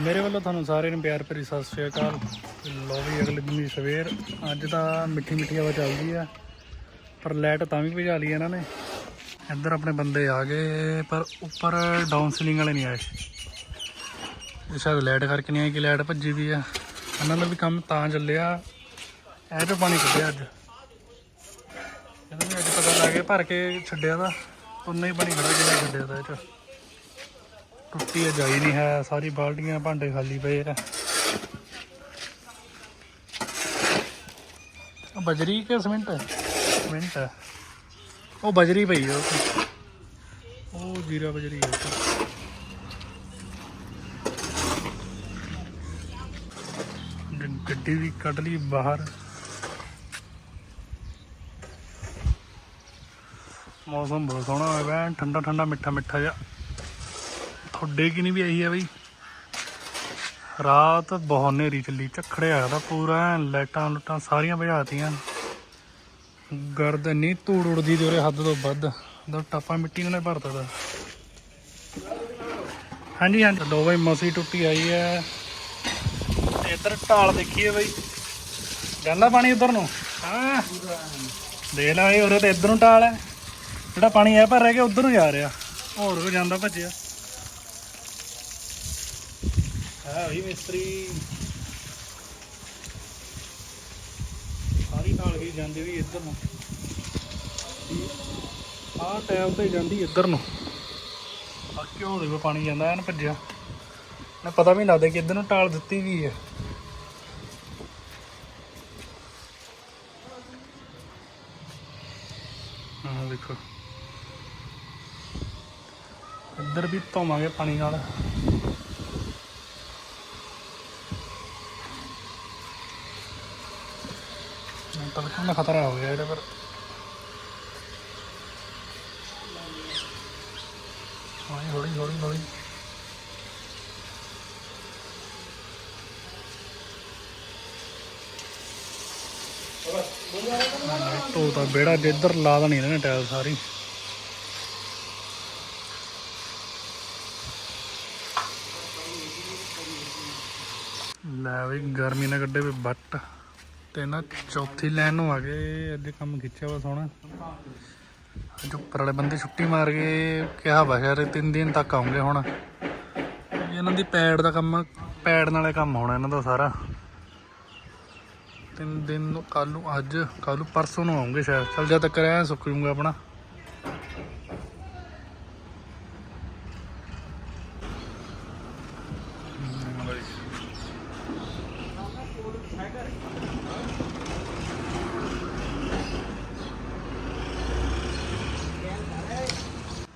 ਮੇਰੇ ਵੱਲੋਂ ਤੁਹਾਨੂੰ ਸਾਰਿਆਂ ਨੂੰ ਪਿਆਰ ਭਰੀ ਸਤਿ ਸ਼੍ਰੀ ਅਕਾਲ। ਤੇ ਲੋ ਵੀ ਅਗਲੇ ਦਿਨ ਦੀ ਸਵੇਰ। ਅੱਜ ਤਾਂ ਮਿੱਠੀ ਮਿੱਠੀ ਹਵਾ ਚੱਲਦੀ ਆ, ਪਰ ਲਾਈਟ ਤਾਂ ਵੀ ਭਜਾ ਲਈ ਇਹਨਾਂ ਨੇ। ਇੱਧਰ ਆਪਣੇ ਬੰਦੇ ਆ ਗਏ, ਪਰ ਉੱਪਰ ਡਾਊਨ ਸੀਲਿੰਗ ਵਾਲੇ ਨਹੀਂ ਆਏ। ਇਹ ਸ਼ਾਇਦ ਲਾਈਟ ਕਰਕੇ ਨਹੀਂ ਆਈ ਕਿ ਲਾਈਟ ਭੱਜੀ ਵੀ ਆ। ਇਹਨਾਂ ਦਾ ਵੀ ਕੰਮ ਤਾਂ ਚੱਲਿਆ। ਇਹ ਤੋਂ ਪਾਣੀ ਕੱਢਿਆ ਅੱਜ। ਇਹਨਾਂ ਵੀ ਅੱਜ ਪਤਾ ਲੱਗ ਗਿਆ ਭਰ ਕੇ ਛੱਡਿਆ ਦਾ ਉਨਾ ਹੀ ਪਾਣੀ ਖੜਾ ਜਿਹੜਾ ਛੱਡਿਆ ਦਾ ਇਹ ਚ ਟੁੱਟੀ ਜਾਈ ਨਹੀਂ ਹੈ, ਸਾਰੀ ਬਾਲਟੀਆਂ ਭਾਂਡੇ ਖਾਲੀ ਪਏ ਆ। ਬਜਰੀ ਕਿ ਸਿਮੈਂਟ? ਸਿਮੈਂਟ ਉਹ ਬਜਰੀ ਪਈ ਆ ਉਹ ਉਹ ਜੀਰਾ ਬਜਰੀ ਹੈ ਗੱਡੀ ਵੀ ਕੱਢ ਲਈ ਬਾਹਰ। ਮੌਸਮ ਬਹੁਤ ਸੋਹਣਾ ਹੋਇਆ ਵਾ ਠੰਡਾ ਠੰਡਾ ਮਿੱਠਾ ਮਿੱਠਾ ਜਿਹਾ। ਤੁਹਾਡੇ ਕੀ ਨਹੀਂ ਵੀ ਆਈ ਹੈ ਬਈ? ਰਾਤ ਬਹੁਤ ਹਨੇਰੀ ਚੱਲੀ, ਝੱਖੜਿਆ ਹੈਗਾ ਪੂਰਾ, ਲਾਈਟਾਂ ਲੁੱਟਾਂ ਸਾਰੀਆਂ ਭਜਾਤੀਆਂ ਗਰਦ ਨਹੀਂ ਧੂੜ ਉੜਦੀ ਤੇ ਉਹਦੇ ਹੱਦ ਤੋਂ ਵੱਧ ਦਾ ਟਾਪਾ ਮਿੱਟੀ ਨਾਲ ਭਰਤਾ ਦਾ ਹਾਂਜੀ ਹਾਂਜੀ। ਲੋ ਬਈ, ਮਸੀ ਟੁੱਟੀ ਆਈ ਹੈ। ਇੱਧਰ ਢਾਲ ਦੇਖੀਏ ਬਈ। ਜਾਂਦਾ ਪਾਣੀ ਉਧਰ ਨੂੰ? ਹਾਂ? ਦੇਖ ਲੈ ਬਈ, ਉਰੇ ਤੇ ਇੱਧਰ ਨੂੰ ਢਾਲ ਹੈ। ਜਿਹੜਾ ਪਾਣੀ ਹੈ ਭਰ ਰਹਿ ਗਿਆ, ਉਧਰ ਨੂੰ ਜਾ ਰਿਹਾ। ਹੋਰ ਕੋ ਜਾਂਦਾ ਭੱਜਿਆ। ਹੈ ਵੀ ਮਿਸਤਰੀ ਸਾਰੀ ਢਾਲ ਵੀ ਜਾਂਦੀ ਵੀ ਇੱਧਰ ਨੂੰ। ਆਹ ਟੈਬ ਤੇ ਜਾਂਦੀ ਇੱਧਰ ਨੂੰ। ਆ ਕਿਉਂ ਦੇਖੋ ਪਾਣੀ ਜਾਂਦਾ, ਐਨ ਭੱਜਿਆ। ਨਾ ਪਤਾ ਵੀ ਨਹੀਂ ਲੱਗਦਾ ਕਿ ਇੱਧਰ ਨੂੰ ਟਾਲ ਦਿੱਤੀ ਵੀ ਹੈ ਹਾਂ ਦੇਖੋ। ਇੱਧਰ ਵੀ ਧੋਵਾਂਗੇ ਪਾਣੀ ਨਾਲ। ਤਲਕਣ ਦਾ ਖਤਰਾ ਹੋ ਗਿਆ ਇਹਦੇ ਪਰ ਹੌਲੀ ਹੌਲੀ ਹੌਲੀ ਹੌਲੀ ਤੋ ਤਾਂ ਬੇੜਾ ਜਿੱਧਰ ਲਾ ਦੇਣੀ ਇਹਨਾਂ ਨੇ ਟਾਇਲ ਸਾਰੀ ਲੈ ਵੀ ਗਰਮੀ ਨਾਲ ਕੱਢੇ ਵੀ ਬੱਟ ਤੇ ਨਾ ਚੌਥੀ ਲਾਈਨ ਨੂੰ ਆ ਗਏ। ਅੱਜ ਕੰਮ ਖਿੱਚਿਆ ਵਾ ਸੋਹਣਾ। ਅੱਜ ਉੱਪਰ ਵਾਲੇ ਬੰਦੇ ਛੁੱਟੀ ਮਾਰ ਕੇ ਕਿਹਾ ਵਾ ਯਾਰ ਤਿੰਨ ਦਿਨ ਤੱਕ ਆਉਂਗੇ ਹੁਣ। ਇਹਨਾਂ ਦੀ ਪੈਡ ਦਾ ਕੰਮ ਪੈੜ ਨਾਲੇ ਕੰਮ ਹੋਣਾ ਇਹਨਾਂ ਦਾ ਸਾਰਾ। ਤਿੰਨ ਦਿਨ ਨੂੰ ਕੱਲ ਨੂੰ, ਅੱਜ ਕੱਲ ਨੂੰ ਪਰਸੋਂ ਨੂੰ ਆਉਂਗੇ ਸ਼ਾਇਦ। ਚੱਲ ਜਦ ਤੱਕ ਰਹਿ ਸੁੱਕ ਜੂਗਾ ਆਪਣਾ।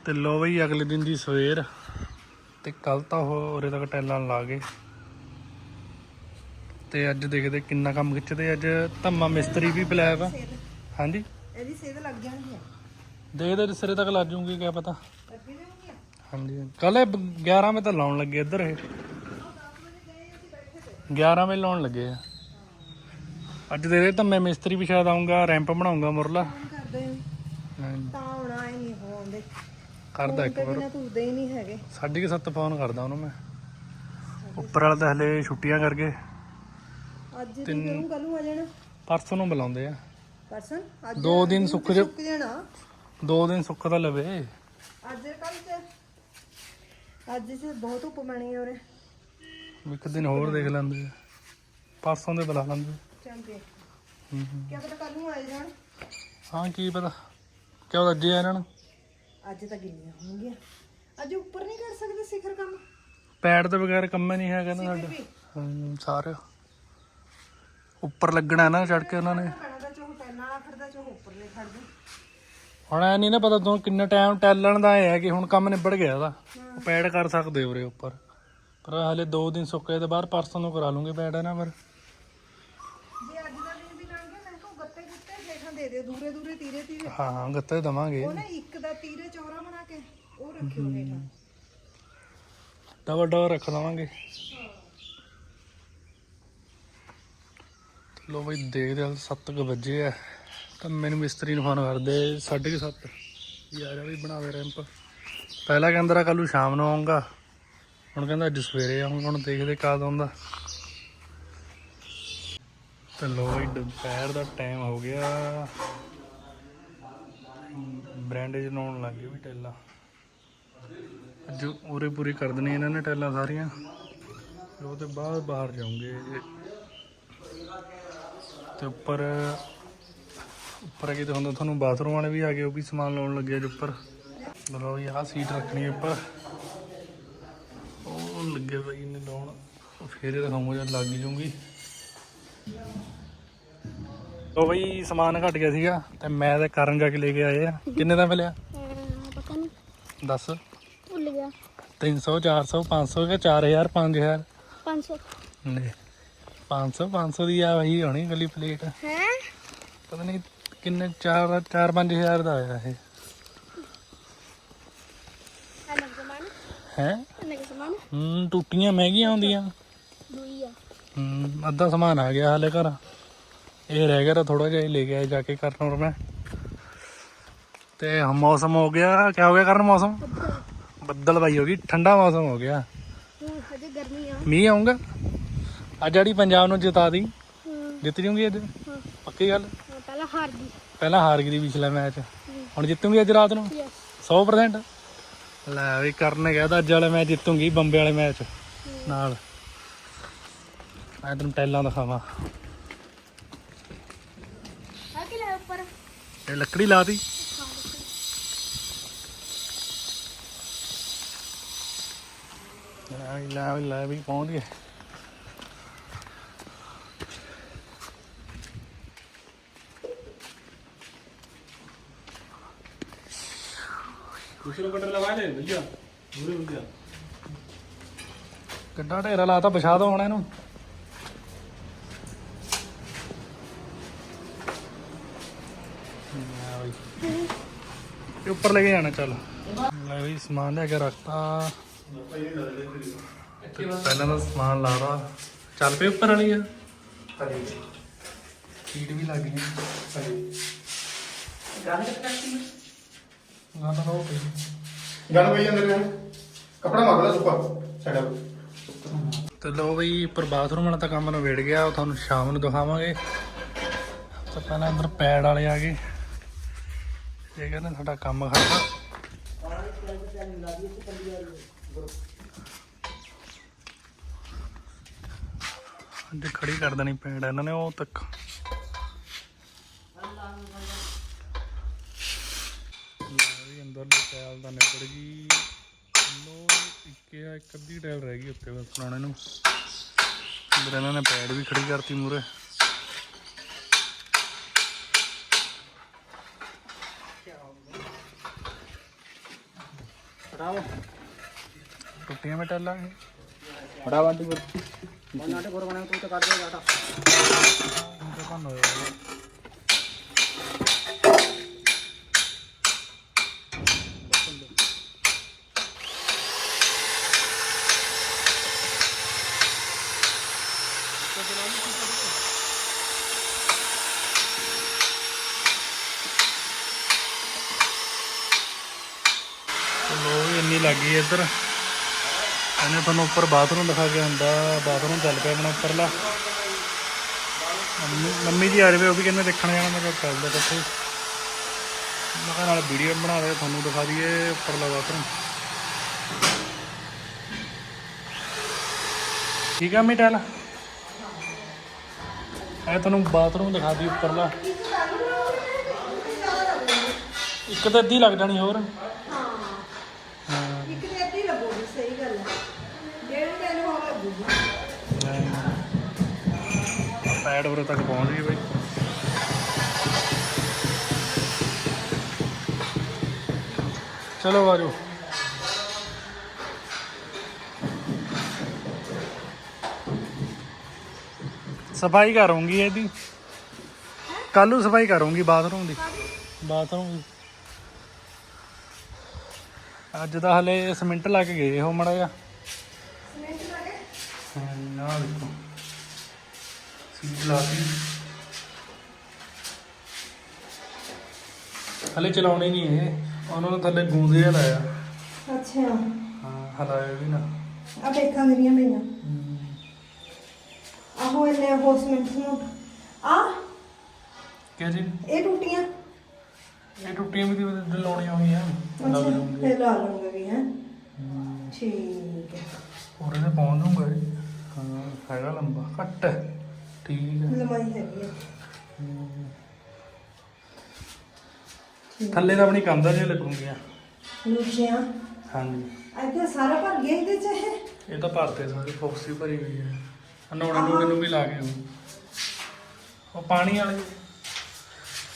ਤੇ ਲੋ ਬਈ ਅਗਲੇ ਦਿਨ ਦੀ ਸਵੇਰ ਤੇ ਕੱਲ ਤਾਂ ਉਹ ਉਰੇ ਤੱਕ ਟੈਲਾਂ ਲਾ ਗਏ। ਤੇ ਅੱਜ ਦੇਖਦੇ ਕਿੰਨਾ ਕੰਮ ਖਿੱਚਦੇ। ਅੱਜ ਧੰਮਾ ਮਿਸਤਰੀ ਵੀ ਬੁਲਾਇਆ ਵਾ ਹਾਂਜੀ? ਇਹਦੀ ਸੇਧ ਲੱਗ ਜਾਣਗੀ। ਦੇਖਦੇ ਸਿਰੇ ਤੱਕ ਲੱਗ ਜੂਗੀ ਕਿਆ ਪਤਾ। ਹਾਂਜੀ ਕੱਲ 11 ਵਜੇ ਤਾਂ ਲਾਉਣ ਲੱਗੇ ਇੱਧਰ ਇਹ। 11 ਵਜੇ ਲਾਉਣ ਲੱਗੇ ਆ। ਅੱਜ ਦੇ ਦੇ ਤਾਂ ਮੈਂ ਮਿਸਤਰੀ ਵੀ ਸ਼ਾਇਦ ਆਉਂਗਾ ਰੈਂਪ ਬਣਾਉਂਗਾ ਮੁਰਲਾ ਕੰਮ ਕਰਦੇ ਆ ਹਾਂਜੀ, ਤਾਂ ਆਉਣਾ ਹੀ ਨਹੀਂ ਹੋਉਂਦੇ ਕਰਦਾ ਇੱਕ ਵਾਰ। ਬਿਨਾ ਤੁਰਦੇ ਹੀ ਨਹੀਂ ਹੈਗੇ। ਸਾਢੇ ਕੁ ਸੱਤ ਫੋਨ ਕਰਦਾ ਉਹਨੂੰ ਮੈਂ। ਉੱਪਰ ਵਾਲਾ ਤਾਂ ਹਲੇ ਛੁੱਟੀਆਂ ਕਰਕੇ। ਅੱਜ ਕਰੂੰ ਕੱਲ ਨੂੰ ਆ ਜਾਣਾ? ਪਰਸੋਂ ਨੂੰ ਬੁਲਾਉਂਦੇ ਆ। ਪਰਸਨ ਅੱਜ ਦੋ ਦਿਨ ਸੁੱਕ ਜਾ ਸੁੱਕ ਜਾਣਾ। ਦੋ ਦਿਨ ਸੁੱਕ ਤਾਂ ਲਵੇ। ਅੱਜ ਕੱਲ ਤੇ ਅੱਜ ਸੇ ਬਹੁਤ ਧੁੱਪ ਬਣੀ ਉਰੇ। ਇੱਕ ਦਿਨ ਹੋਰ ਦੇਖ ਲੈਂਦੇ ਆ। ਪਰਸੋਂ ਦੇ ਬੁਲਾ ਲੈਂਦੇ ਹੂੰ ਹੂੰ। ਕੀ ਪਤਾ ਕੱਲ ਨੂੰ ਆਏ ਜਾਣ। ਹਾਂ ਕੀ ਪਤਾ। ਕਿਉਂ ਅੱਜੇ ਆ ਇਹਨਾਂ ਨੂੰ ਅੱਜ ਤਾਂ ਗਿੱਲੀਆਂ ਹੋਣਗੀਆਂ। ਅੱਜ ਉੱਪਰ ਨਹੀਂ ਕਰ ਸਕਦੇ ਸਿਖਰ ਕੰਮ? ਪੈੜ ਤੋਂ ਬਗੈਰ ਕੰਮ ਹੀ ਨਹੀਂ ਹੈਗਾ ਨਾ ਸਾਡਾ। ਵੀ? ਹੂੰ, ਸਾਰੇ। ਉੱਪਰ ਲੱਗਣਾ ਨਾ ਚੜ ਕੇ ਉਹਨਾਂ ਨੇ। ਪੈਣਾ ਦਾ ਚੋਹ ਪੈਣਾ ਵਾਲਾ ਖੜਦਾ ਚੋਹ ਉੱਪਰ ਨਹੀਂ ਖੜਦਾ ਹੁਣ ਐ ਨਹੀਂ ਨਾ ਪਤਾ ਤੁਹਾਨੂੰ ਕਿੰਨਾ ਟਾਈਮ ਟੈਲਣ ਦਾ ਇਹ ਹੈ ਕਿ ਹੁਣ ਕੰਮ ਨਿਬੜ ਗਿਆ ਉਹਦਾ ਉਹ ਪੈੜ ਕਰ ਸਕਦੇ ਉਰੇ ਉੱਪਰ। ਪਰ ਹਲੇ 2 ਦਿਨ ਸੁੱਕੇ ਤੇ ਬਾਅਦ ਪਰਸੋਂ ਨੂੰ ਕਰਾ ਲੂੰਗੇ ਪੈੜ ਨਾ ਫਿਰ ਜੇ ਅੱਜ ਦਾ ਦਿਨ ਵੀ ਲੰਘ ਗਿਆ ਮੈਂ ਕੋ ਗੱਤੇ ਗੁੱਤੇ ਹੇਠਾਂ ਦੇ ਦਿਓ ਦੂਰੇ ਦੂਰੇ ਤੀਰੇ ਤੀਰੇ ਹਾਂ ਹਾਂ ਗੱਤੇ ਦਵਾਂਗੇ। ਉਹ ਨਾ ਇੱਕ ਦਾ ਤੀਰੇ ਚੌਰਾ ਬਣਾ ਕੇ, ਉਹ ਰੱਖਿਓ ਹੇਠਾਂ। ਡਬਲ ਡੋਰ ਰੱਖ ਦਵਾਂਗੇ ਲੋ ਬਈ, ਦੇਖਦੇ ਹਾਂ 7 ਵਜੇ ਆ। ਤਾਂ ਮੈਨੂੰ ਮਿਸਤਰੀ ਨੂੰ ਫੋਨ ਕਰਦੇ 7:30 ਯਾਰ ਵੀ ਬਣਾਵੇ ਰੈਂਪ। ਪਹਿਲਾਂ ਕਹਿੰਦਾ ਕੱਲ ਨੂੰ ਸ਼ਾਮ ਨੂੰ ਆਉਂਗਾ ਹੁਣ ਕਹਿੰਦਾ ਅੱਜ ਸਵੇਰੇ ਆ ਹੁਣ ਦੇਖਦੇ ਕਦ ਆਉਂਦਾ। ਤੇ ਲੋ ਜੀ ਦੁਪਹਿਰ ਦਾ ਟਾਈਮ ਹੋ ਗਿਆ। ਬ੍ਰਾਂਡੇਜ ਲਾਉਣ ਲੱਗ ਗਏ ਵੀ ਟੈਲਾਂ। ਜੋ ਉਰੇ ਪੂਰੀ ਕਰ ਦੇਣੀ ਇਹਨਾਂ ਨੇ ਟੈਲਾਂ ਸਾਰੀਆਂ। ਫਿਰ ਉਹਦੇ ਬਾਅਦ ਬਾਹਰ ਜਾਉਂਗੇ ਤੇ ਉੱਪਰ ਉੱਪਰ ਕੀ ਹੁੰਦਾ ਤੁਹਾਨੂੰ ਬਾਥਰੂਮ ਵਾਲੇ ਵੀ ਆ ਗਏ, ਉਹ ਵੀ ਸਮਾਨ ਲਾਉਣ ਲੱਗੇ ਅੱਜ ਉੱਪਰ। ਲਓ ਜੀ, ਆਹ ਸੀਟ ਰੱਖਣੀ ਉੱਪਰ। ਉਹ ਲੱਗੇ ਪਈ ਨੇ ਲਾਉਣ। ਉਹ ਫੇਰ ਦਿਖਾਉਂਗਾ ਜਦ ਲੱਗ ਜੂਗੀ। ਲੋ ਬਈ ਸਮਾਨ ਘਟ ਗਿਆ ਸੀਗਾ ਤੇ ਮੈਂ ਤੇ ਕਰਨ ਜਾ ਕੇ ਲੈ ਕੇ ਆਏ ਆ। ਕਿੰਨੇ ਦਾ ਮਿਲਿਆ? ਪਤਾ ਨਹੀਂ ਦੱਸ। ਭੁੱਲ ਗਿਆ। 300 400 500 ਕਿ 4000 5000 500 ਨੇ 500 500 ਦੀ ਆ ਵਹੀ ਹੋਣੀ ਗਲੀ ਪਲੇਟ। ਹੈ? ਪਤਾ ਨਹੀਂ ਕਿੰਨੇ 4 4 5000 ਦਾ ਆਇਆ ਇਹ। ਹੈ? ਹੂੰ ਟੁੱਟੀਆਂ ਮਹਿੰਗੀਆਂ ਹੁੰਦੀਆਂ। ਦੂਈ ਆ। ਹੂੰ ਅੱਧਾ ਸਮਾਨ ਆ ਗਿਆ ਹਾਲੇ ਘਰ। ਇਹ ਰਹਿ ਗਿਆ ਤਾਂ ਥੋੜਾ ਜਿਹਾ ਹੀ ਲੈ ਗਿਆ ਜਾ ਕੇ ਕਰਨ ਹੋਰ ਮੈਂ। ਤੇ ਮੌਸਮ ਹੋ ਗਿਆ ਕੀ ਹੋ ਗਿਆ ਕਰਨ ਮੌਸਮ? ਬੱਦਲ ਬਾਈ ਹੋ ਗਈ ਠੰਡਾ ਮੌਸਮ ਹੋ ਗਿਆ। ਹੁਣ ਹਜੇ ਗਰਮੀ ਆ। ਮੀਂਹ ਆਉਂਗਾ ਅੱਜ ਜਿਹੜੀ ਪੰਜਾਬ ਨੂੰ ਜਿਤਾ ਦੀ ਜਿੱਤ ਜੂਗੀ ਅੱਜ? ਪੱਕੀ ਗੱਲ? ਪਹਿਲਾਂ ਹਾਰ ਗਈ। ਪਹਿਲਾਂ ਹਾਰ ਗਈ ਪਿਛਲਾ ਮੈਚ। ਹੁਣ ਜਿੱਤੂਗੀ ਅੱਜ ਰਾਤ ਨੂੰ? ਯੈਸ 100% ਲੈ ਵੀ ਕਰਨ ਕਹਿਦਾ ਅੱਜ ਵਾਲੇ ਮੈਚ ਜਿੱਤੂਗੀ ਬੰਬੇ ਵਾਲੇ ਮੈਚ ਨਾਲ। ਮੈਂ ਤੈਨੂੰ ਟੈਲਾਂ ਦਿਖਾਵਾਂ ਆ ਕਿ ਲੈ ਉੱਪਰ ਇਹ ਲੱਕੜੀ ਲਾਤੀ ਲੈ ਵੀ ਲੈ ਵੀ ਲੈ ਵੀ ਪਹੁੰਚ ਗਏ दूसरे बटन लगा ले भैया दूर भैया ਕਿੱਡਾ ਢੇਰਾ ਲਾਤਾ ਵਿਛਾ ਦੋ ਹੁਣ ਇਹਨੂੰ ਉੱਪਰ ਲੈ ਕੇ ਜਾਣਾ ਚੱਲ। ਲੈ ਵੀ ਸਮਾਨ ਲੈ ਕੇ ਰੱਖਤਾ। ਪਹਿਲਾਂ ਤਾਂ ਸਮਾਨ ਲਾ ਰਾ ਚੱਲ ਪਏ ਉੱਪਰ ਵਾਲੀ ਆ। ਸੀਟ ਵੀ ਲੱਗ ਗਈ। ਨਾ ਤਾਂ ਹੋ ਪਈ। ਗੱਲ ਪਈ ਅੰਦਰ ਕਪੜਾ ਮੰਗਦਾ ਸੁੱਕਾ ਸਾਡਾ ਤੇ ਲੋ ਬਈ ਉੱਪਰ ਬਾਥਰੂਮ ਵਾਲਾ ਤਾਂ ਕੰਮ ਨਵੇੜ ਗਿਆ। ਉਹ ਤੁਹਾਨੂੰ ਸ਼ਾਮ ਨੂੰ ਦਿਖਾਵਾਂਗੇ। ਤਾਂ ਪਹਿਲਾਂ ਅੰਦਰ ਪੈਡ ਵਾਲੇ ਆ ਗਏ। ਇਹ ਕਹਿੰਦੇ ਸਾਡਾ ਕੰਮ ਖੜਦਾ ਅੱਜ ਖੜੀ ਕਰ ਦੇਣੀ ਪੈਡ ਇਹਨਾਂ ਨੇ ਉਹ ਤੱਕ। ਅੰਦਰ ਦੇ ਟਾਇਲ ਦਾ ਨਿਕਲ ਗਈ। ਲੋ ਇੱਕ ਆ, ਇੱਕ ਅੱਧੀ ਟਾਇਲ ਰਹਿ ਗਈ ਉੱਤੇ, ਬਸ ਬਣਾਉਣੇ ਨੂੰ। ਅੰਦਰ ਇਹਨਾਂ ਨੇ ਪੈਡ ਵੀ ਖੜੀ ਕਰਤੀ ਮੂਰੇ ਪੱਟੀਆਂ ਮੈਂ ਟੱਲਾਂ ਇਹ ਫੜਾ ਵਾਂਟੀ ਕਰ ਬੰਨਾਟੇ ਕੋਰ ਬਣਾ ਤੂੰ ਤਾਂ ਕੱਢ ਦੇ ਆਟਾ ਤੂੰ ਤਾਂ ਹੋਇਆ ਲੋ ਲੱਗੀ ਇੱਧਰ। ਇਹਨੇ ਤੁਹਾਨੂੰ ਉੱਪਰ ਬਾਥਰੂਮ ਦਿਖਾ ਕੇ ਹੁੰਦਾ ਬਾਥਰੂਮ ਚੱਲ ਪਿਆ ਆਪਣਾ ਉੱਪਰਲਾ। ਮੰਮੀ ਜੀ ਆ ਜਾਵੇ, ਉਹ ਵੀ ਕਹਿੰਦੇ ਦੇਖਣ ਜਾਣਾ, ਮੈਂ ਕਿਹਾ ਚੱਲਦਾ ਕਿੱਥੇ ਮੈਂ ਕਿਹਾ ਨਾਲ ਵੀਡੀਓ ਬਣਾ ਦੇ, ਤੁਹਾਨੂੰ ਦਿਖਾ ਦਈਏ ਉੱਪਰਲਾ ਬਾਥਰੂਮ। ਠੀਕ ਆ ਮਿਟਲ ਇਹ ਤੁਹਾਨੂੰ ਬਾਥਰੂਮ ਦਿਖਾ ਦੀ ਉੱਪਰਲਾ। ਇੱਕ ਤਾਂ ਅੱਧੀ ਲੱਗ ਜਾਣੀ ਹੋਰ। ਉਰੇ ਤੱਕ ਪਹੁੰਚ ਗਈ ਬਈ। ਚਲੋ ਆਜੋ ਸਫ਼ਾਈ ਕਰੂੰਗੀ ਇਹਦੀ? ਕੱਲ ਨੂੰ ਸਫ਼ਾਈ ਕਰੂੰਗੀ ਬਾਥਰੂਮ ਦੀ। ਬਾਥਰੂਮ ਦੀ। ਅੱਜ ਤਾਂ ਹਲੇ ਸਿਮੈਂਟ ਲਾ ਕੇ ਗਏ ਹੋ ਮੜਾ ਜਾ ਨਾ ਦੇਖੋ। ਸੀਟ ਲਾਤੀ। ਹਲੇ ਚਲਾਉਣੀ ਨਹੀਂ ਇਹ। ਉਹਨਾਂ ਨੇ ਥੱਲੇ ਗੂੰਦੇ ਜਿਹਾ ਲਾਇਆ। ਅੱਛਾ। ਹਾਂ ਹਲਾਇਆ ਵੀ ਨਾ। ਆ ਦੇਖਾਂ ਮੇਰੀਆਂ ਪਈਆਂ ਆਹੋ ਇਹਨੇ ਹੋਸਮੈਂਟ ਨੂੰ। ਆ ਕਿਆ ਜੀ? ਇਹ ਟੁੱਟੀਆਂ। ਇਹ ਟੁੱਟੀਆਂ ਵੀ ਦੀ ਲਾਉਣੀਆਂ ਹੋਈਆਂ ਲੱਗ ਅੱਛਾ ਜੂਗੀ ਫਿਰ ਲਾ ਲਵਾਂਗੇ ਵੀ ਹੈ। ਠੀਕ ਹੈ। ਹੋਰ ਇਹਦੇ ਪਹੁੰਚ ਜੂਗਾ ਇਹ। ਹਾਂ ਹੈਗਾ ਲੰਬਾ। ਘੱਟ ਹੈ। ਠੀਕ ਹੈ ਲੰਬਾਈ ਹੈਗੀ ਹੈ। ਥੱਲੇ ਤਾਂ ਆਪਣੀ ਕੰਧਾਂ ਜਿਹੀਆਂ ਲੱਗੂਗੀਆਂ ਲੂਚੀਆਂ। ਹਾਂਜੀ। ਇੱਥੇ ਸਾਰਾ ਭਰ ਗਿਆ ਇਹਦੇ ਚ ਇਹ? ਇਹ ਤਾਂ ਭਰਤੇ ਸਾਰੇ ਫੋਕਸੀ ਭਰੀ ਹੋਈ ਹੈ। ਨੋੜੇ ਨੋੜੇ ਨੂੰ ਵੀ ਲਾ ਕੇ ਉਹ ਪਾਣੀ ਵਾਲੀ।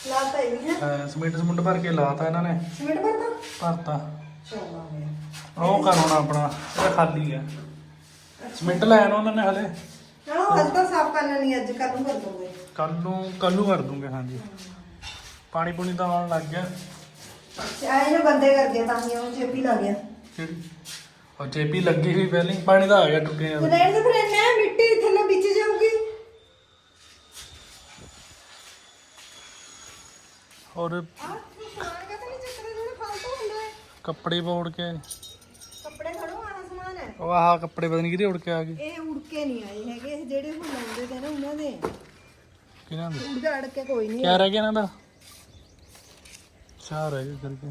ਲਾਤਾ ਇਹ ਵੀ ਹੈ। ਅਹ ਸਮਿੰਟ ਸਮੁੰਟ ਭਰ ਕੇ ਲਾਤਾ ਇਹਨਾਂ ਨੇ। ਸਿਮਟ ਭਰਤਾ? ਭਰਤਾ। ਚੰਗਾ ਹੋਇਆ ਉਹ ਹੁਣ ਆਪਣਾ ਇਹਦਾ ਖਾਲੀ ਹੈ ਸਮਿੰਟ ਨਾ ਉਹਨਾਂ ਨੇ ਹਲੇ। ਚਲੋ ਅੱਜ ਤਾਂ ਸਾਫ਼ ਕਰਨਾ ਨਹੀਂ ਅੱਜ ਕੱਲ ਨੂੰ ਕਰ ਦੋਗੇ। ਕੱਲ ਨੂੰ ਕੱਲ ਨੂੰ ਕਰ ਦੂੰਗੇ ਹਾਂਜੀ। ਪਾਣੀ ਪੂਣੀ ਤਾਂ ਆਉਣ ਲੱਗ ਗਿਆ। ਆਏ ਨੇ ਬੰਦੇ ਕਰ ਗਏ ਤਾਂ ਹੀ ਉਹ ਚੇਪੀ ਲਾ ਗਿਆ। ਕਿਹੜੀ? ਉਹ ਜੇਬੀ ਲੱਗੀ ਹੋਈ ਪਹਿਲਾਂ ਹੀ ਪਾਣੀ ਤਾਂ ਆ ਗਿਆ ਟੁੱਟੀਆਂ ਤੇ ਰਹਿਣ ਦੇ ਫਿਰ ਇੰਨਾ ਮਿੱਟੀ ਥੱਲੇ ਵਿੱਚ ਜਾਊਗੀ। ਔਰ ਆਹ ਸਮਾਨ ਕਾ ਤਾਂ ਨਹੀਂ ਚੱਕਦੇ? ਜਿਹੜੇ ਫਾਲਤੂ ਹੁੰਦਾ ਹੈ। ਕੱਪੜੇ ਪਾਉੜ ਕੇ ਕੱਪੜੇ ਖੜੋ ਆਹ ਸਮਾਨ ਹੈ ਉਹ ਆਹ ਕੱਪੜੇ ਪਤਾ ਨਹੀਂ ਕਿਹਦੇ ਉੜ ਕੇ ਆ ਗਏ। ਇਹ ਉੜ ਕੇ ਨਹੀਂ ਆਏ ਹੈਗੇ ਇਹ ਜਿਹੜੇ ਹੁਣ ਲਾਉਂਦੇ ਤੇ ਨਾ ਉਹਨਾਂ ਦੇ। ਕਿਹਨਾਂ ਦੇ? ਉੜ ਅੜ ਕੇ ਕੋਈ ਨਹੀਂ ਕਿਆ ਰਹਿ ਗਿਆ ਇਹਨਾਂ ਦਾ? ਚਾਰ ਰਹਿ ਗਏ ਕਰਕੇ।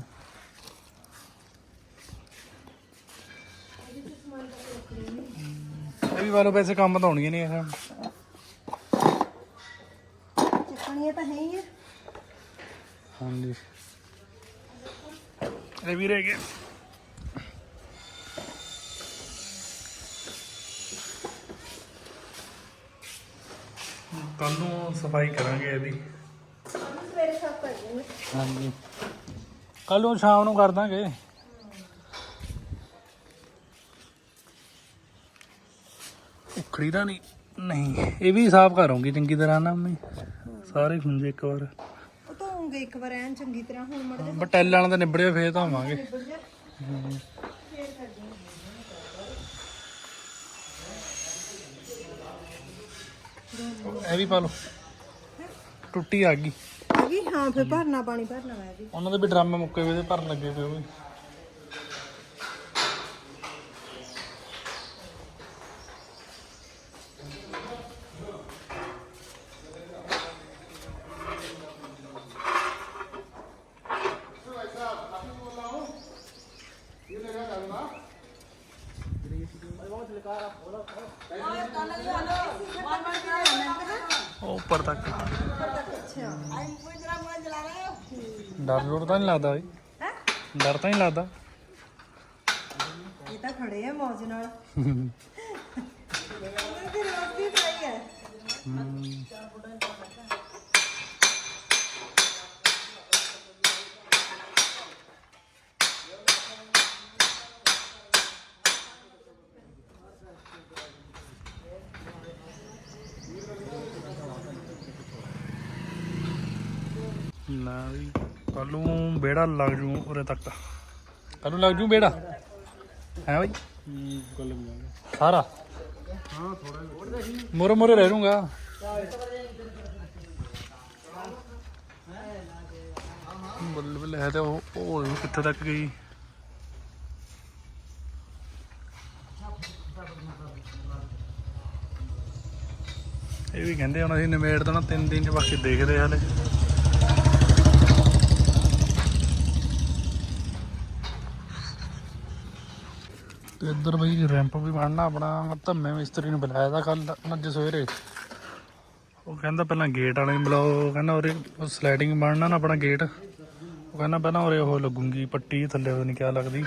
ਇਹ ਵੀ ਵਾਲੋ ਪੈਸੇ ਕੰਮ ਤਾਂ ਹੋਣਗੇ ਨਹੀਂ ਇਹ। ਚੱਕਣੀਆਂ ਤਾਂ ਹੈ ਹੀ ਹੈ ਹਾਂਜੀ। ਇਹ ਵੀ ਰਹਿ ਗਿਆ। ਕੱਲ ਨੂੰ ਸਫ਼ਾਈ ਕਰਾਂਗੇ ਇਹਦੀ। ਸਵੇਰੇ ਸਾਫ਼ ਕਰ ਦੇਣਾ ਹਾਂਜੀ। ਕੱਲ ਨੂੰ ਸ਼ਾਮ ਨੂੰ ਕਰ ਦਾਂਗੇ। ਉਖੜੀ ਦਾ ਨਹੀਂ। ਨਹੀਂ ਇਹ ਵੀ ਸਾਫ਼ ਕਰੂੰਗੀ ਚੰਗੀ ਤਰ੍ਹਾਂ ਨਾ ਮੈਂ ਸਾਰੇ ਖੁੰਝੇ ਇੱਕ ਵਾਰ। ਉਹ ਧੋਉਂਗੇ ਇੱਕ ਵਾਰ ਐਨ ਚੰਗੀ ਤਰ੍ਹਾਂ ਹੁਣ ਮੜ ਜਾ ਬਟੈਲ ਵਾਲਾ ਤਾਂ ਨਿਬੜਿਆ ਫੇਰ ਧਾਵਾਂਗੇ। ਨਿਬੜ ਜਾ। ਇਹ ਵੀ ਪਾ ਲਓ। ਟੁੱਟੀ ਆ ਗਈ। ਆ ਗਈ? ਹਾਂ ਫਿਰ ਭਰਨਾ ਪਾਣੀ ਭਰਨਾ ਮੈਂ ਵੀ। ਉਹਨਾਂ ਦੇ ਵੀ ਡਰਮ ਮੁੱਕੇ ਹੋਏ ਤੇ ਭਰਨ ਲੱਗੇ ਪਏ ਉਹ ਵੀ। ਉੱਪਰ ਤੱਕ ਅੱਛਾ ਡਰ ਡਰ ਤਾਂ ਨਹੀਂ ਲੱਗਦਾ ਬਈ ਹੈ ਡਰ ਤਾਂ ਨਹੀਂ ਲੱਗਦਾ ਇਹ ਤਾਂ ਖੜੇ ਆ ਮੌਜ ਨਾਲ ਇਹਨਾਂ ਦੀ ਰੋਜ਼ ਦੀ ਟਰਾਈ ਹੈ ਨਾ ਵੀ ਕੱਲ ਨੂੰ ਬੇੜਾ ਲੱਗ ਜੂ ਉਰੇ ਤੱਕ। ਕੱਲ ਨੂੰ ਲੱਗ ਜੂ ਬੇੜਾ ਹੈ ਬਈ? ਸਾਰਾ? ਹਾਂ ਥੋੜਾ ਮੋਰੇ ਮੋਰੇ ਰਹਿ ਲੂੰਗਾ ਬੱਲੇ ਬੱਲੇ ਹੈ ਤੇ ਉਹ ਉਹ ਕਿੱਥੇ ਤੱਕ ਗਈ। ਇਹ ਵੀ ਕਹਿੰਦੇ ਹੁਣ ਅਸੀਂ ਨਿਮੇੜ ਦੇਣਾ ਤਿੰਨ ਦਿਨ ਚ ਬਾਕੀ ਦੇਖਦੇ ਹਾਲੇ। ਤੇ ਇੱਧਰ ਬਈ ਰੈਂਪ ਵੀ ਬਣਨਾ ਆਪਣਾ ਧੰਮੇ ਮਿਸਤਰੀ ਨੂੰ ਬੁਲਾਇਆ ਦਾ ਕੱਲ ਅੱਜ ਸਵੇਰੇ। ਉਹ ਕਹਿੰਦਾ ਪਹਿਲਾਂ ਗੇਟ ਵਾਲੇ ਨੂੰ ਬੁਲਾਓ ਕਹਿੰਦਾ ਉਰੇ ਉਹ ਸਲਾਈਡਿੰਗ ਬਣਨਾ ਨਾ ਆਪਣਾ ਗੇਟ ਉਹ ਕਹਿੰਦਾ ਪਹਿਲਾਂ ਉਰੇ ਉਹ ਲੱਗੂਗੀ, ਪੱਟੀ ਥੱਲੇ ਉਹ ਨਹੀਂ ਕਿਆ ਲੱਗਦੀ।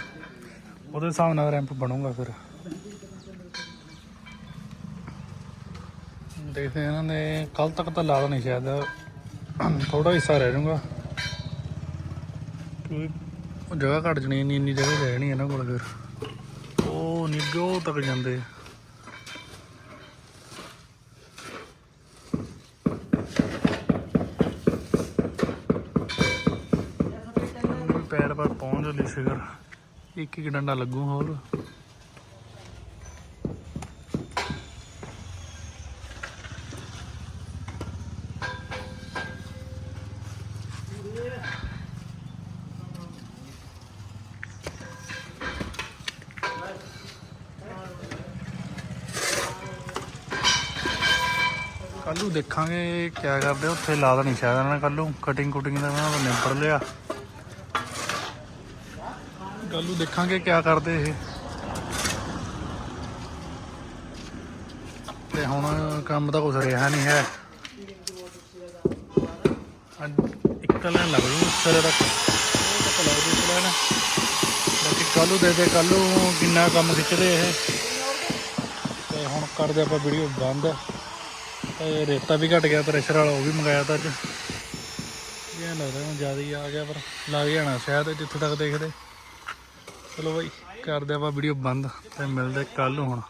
ਉਹਦੇ ਹਿਸਾਬ ਨਾਲ ਰੈਂਪ ਬਣੂਗਾ ਫਿਰ। ਦੇਖਦੇ ਇਹਨਾਂ ਨੇ ਕੱਲ ਤੱਕ ਤਾਂ ਲਾ ਦੇਣੀ ਸ਼ਾਇਦ। ਥੋੜਾ ਹਿੱਸਾ ਰਹਿ ਜਾਊਗਾ। ਕਿਉਂਕਿ ਉਹ ਜਗ੍ਹਾ ਘੱਟ ਜਣੀ, ਇੰਨੀ ਇੰਨੀ ਜਗ੍ਹਾ ਰਹਿਣੀ ਇਹਨਾਂ ਕੋਲ ਫਿਰ। ਉਹ ਨਿੱਗੋ ਤੱਕ ਜਾਂਦੇ ਆ। ਪੈਰ ਪਰ ਪਹੁੰਚ ਲਈ ਸ਼ਿਖਰ ਇੱਕ ਇੱਕ ਡੰਡਾ ਲੱਗੂ ਹੋਰ ਕੱਲੂ ਦੇਖਾਂਗੇ ਕਿਆ ਕਰਦੇ, ਉੱਥੇ ਲਾ ਦੇਣੀ ਸ਼ਾਇਦ ਇਹਨਾਂ ਨੇ ਕੱਲੂ ਕਟਿੰਗ ਕੁਟਿੰਗ ਦਾ ਇਹਨਾਂ ਦਾ ਨਿਬੜ ਲਿਆ। ਕੱਲੂ ਦੇਖਾਂਗੇ ਕਿਆ ਕਰਦੇ ਇਹ। ਤੇ ਹੁਣ ਕੰਮ ਤਾਂ ਕੁਛ ਰਿਹਾ ਨਹੀਂ ਹੈ। ਇੱਕ ਲੈਣ ਲੱਗ ਜੂ ਸਿਰੇ ਤੱਕ। ਬਾਕੀ ਕੱਲ ਨੂੰ ਦੇ ਦੇ, ਕੱਲ ਕਿੰਨਾ ਕੰਮ ਖਿੱਚਦੇ ਇਹ। ਤੇ ਹੁਣ ਕਰਦੇ ਆਪਾਂ ਵੀਡੀਓ ਬੰਦ। ਤੇ ਰੇਤਾ ਵੀ ਘਟ ਗਿਆ ਪ੍ਰੈਸ਼ਰ ਵਾਲਾ ਉਹ ਵੀ ਮੰਗਾਇਆ ਤਾਂ ਅੱਜ। ਇਹ ਲੱਗਦਾ ਹੁਣ ਜ਼ਿਆਦਾ ਹੀ ਆ ਗਿਆ, ਪਰ ਲੱਗ ਜਾਣਾ ਸ਼ਾਇਦ ਜਿੱਥੇ ਤੱਕ ਦੇਖਦੇ। ਚਲੋ ਬਾਈ, ਕਰਦੇ ਆਪਾਂ ਵੀਡੀਓ ਬੰਦ, ਤੇ ਮਿਲਦੇ ਕੱਲ ਨੂੰ ਹੁਣ।